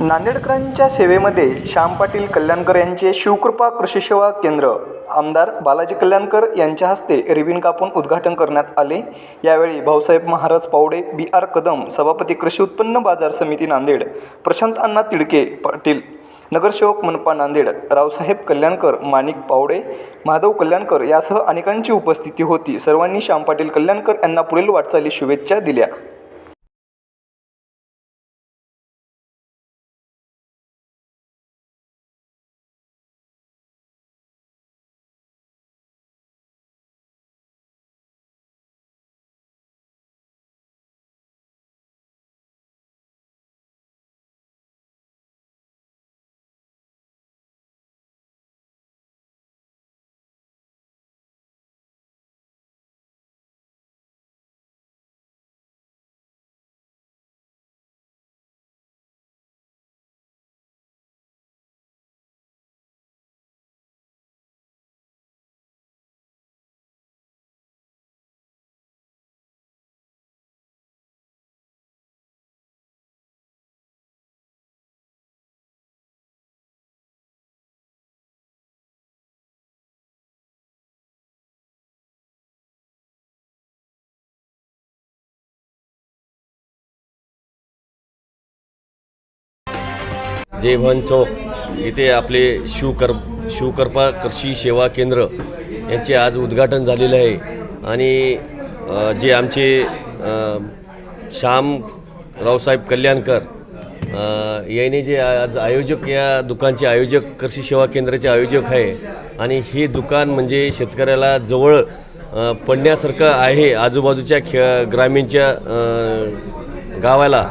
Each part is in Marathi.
नांदेडकरांच्या सेवेमध्ये श्याम पाटील कल्याणकर यांचे शिवकृपा कृषी सेवा केंद्र. आमदार बालाजी कल्याणकर यांच्या हस्ते रिबिन कापून उद्घाटन करण्यात आले. यावेळी भाऊसाहेब महाराज पावडे बी आर कदम सभापती कृषी उत्पन्न बाजार समिती नांदेड प्रशांत अण्णा तिडके पाटील नगरसेवक मनपा नांदेड रावसाहेब कल्याणकर माणिक पावडे माधव कल्याणकर यासह अनेकांची उपस्थिती होती. सर्वांनी श्याम पाटील कल्याणकर यांना पुढील वाटचाली शुभेच्छा दिल्या. जयभवन चौक इथे आपले शिवकर शिवकर्पा कृषी सेवा केंद्र यांचे आज उद्घाटन झालेले आहे. आणि जे आमचे श्याम रावसाहेब कल्याणकर याने यांनी जे आज आयोजक या दुकानचे आयोजक कृषी सेवा केंद्राचे आयोजक आहे. आणि हे दुकान म्हणजे शेतकऱ्याला जवळ पडण्यासारखं आहे आजूबाजूच्या खे ग्रामीणच्या गावाला.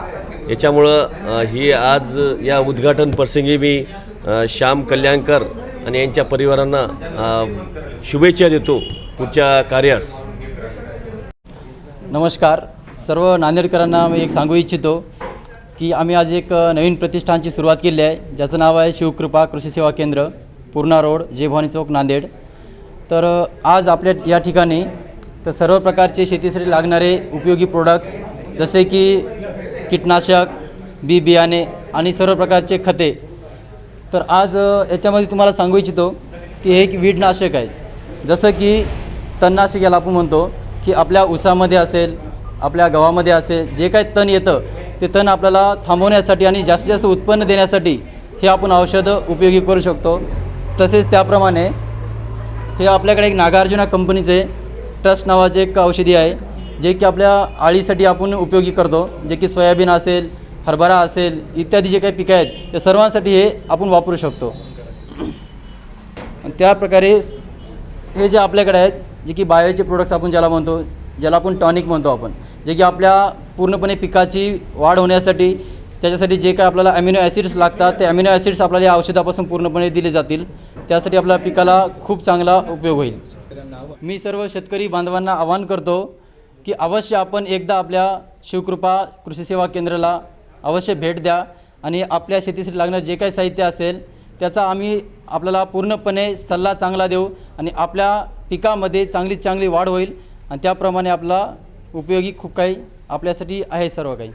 याच्यामुळं ही आज या उद्घाटन प्रसंगी मी श्याम कल्याणकर आणि यांच्या परिवारांना शुभेच्छा देतो पुढच्या कार्यास. नमस्कार. सर्व नांदेडकरांना मी एक सांगू इच्छितो की आम्ही आज एक नवीन प्रतिष्ठानची सुरुवात केली आहे. ज्याचं नाव आहे शिवकृपा कृषी सेवा केंद्र पूर्णा रोड जे भवानी चौक नांदेड. तर आज आपल्या या ठिकाणी तर सर्व प्रकारचे शेतीसाठी लागणारे उपयोगी प्रोडक्ट्स जसे की कीटनाशक बी बियाणे आणि सर्व प्रकारचे खते. तर आज याच्यामध्ये तुम्हाला सांगू इच्छितो की हे एक वीडनाशक आहे. जसं की तणनाशक याला आपण म्हणतो की आपल्या ऊसामध्ये असेल आपल्या गव्हामध्ये असेल जे काही तण येतं ते तण आपल्याला थांबवण्यासाठी आणि जास्तीत जास्त उत्पन्न देण्यासाठी हे आपण औषधं उपयोगी करू शकतो. तसेच त्याप्रमाणे हे आपल्याकडे एक नागार्जुना कंपनीचे ट्रस्ट नावाचे एक औषधी आहे. जे की आपल्या आळीसाठी आपण उपयोगी करतो जे की सोयाबीन असेल हरभरा असेल इत्यादी जे काही पिकं आहेत त्या सर्वांसाठी हे आपण वापरू शकतो. आणि त्या प्रकारे हे जे आपल्याकडे आहेत जे की बायोचे प्रोडक्ट्स आपण ज्याला म्हणतो ज्याला आपण टॉनिक म्हणतो आपण जे की आपल्या पूर्णपणे पिकाची वाढ होण्यासाठी त्याच्यासाठी जे काय आपल्याला अमिनो ॲसिड्स लागतात ते अमिनो ॲसिड्स आपल्याला या औषधापासून पूर्णपणे दिले जातील. त्यासाठी आपल्या पिकाला खूप चांगला उपयोग होईल. मी सर्व शेतकरी बांधवांना आवाहन करतो की अवश्य आपण एकदा आपल्या शिवकृपा कृषी सेवा केंद्राला अवश्य भेट द्या आणि आपल्या शेतीसाठी लागणारं जे काही साहित्य असेल त्याचा आम्ही आपल्याला पूर्णपणे सल्ला चांगला देऊ आणि आपल्या पिकामध्ये चांगली चांगली वाढ होईल आणि त्याप्रमाणे आपला उपयोगी खूप काही आपल्यासाठी आहे सर्व काही.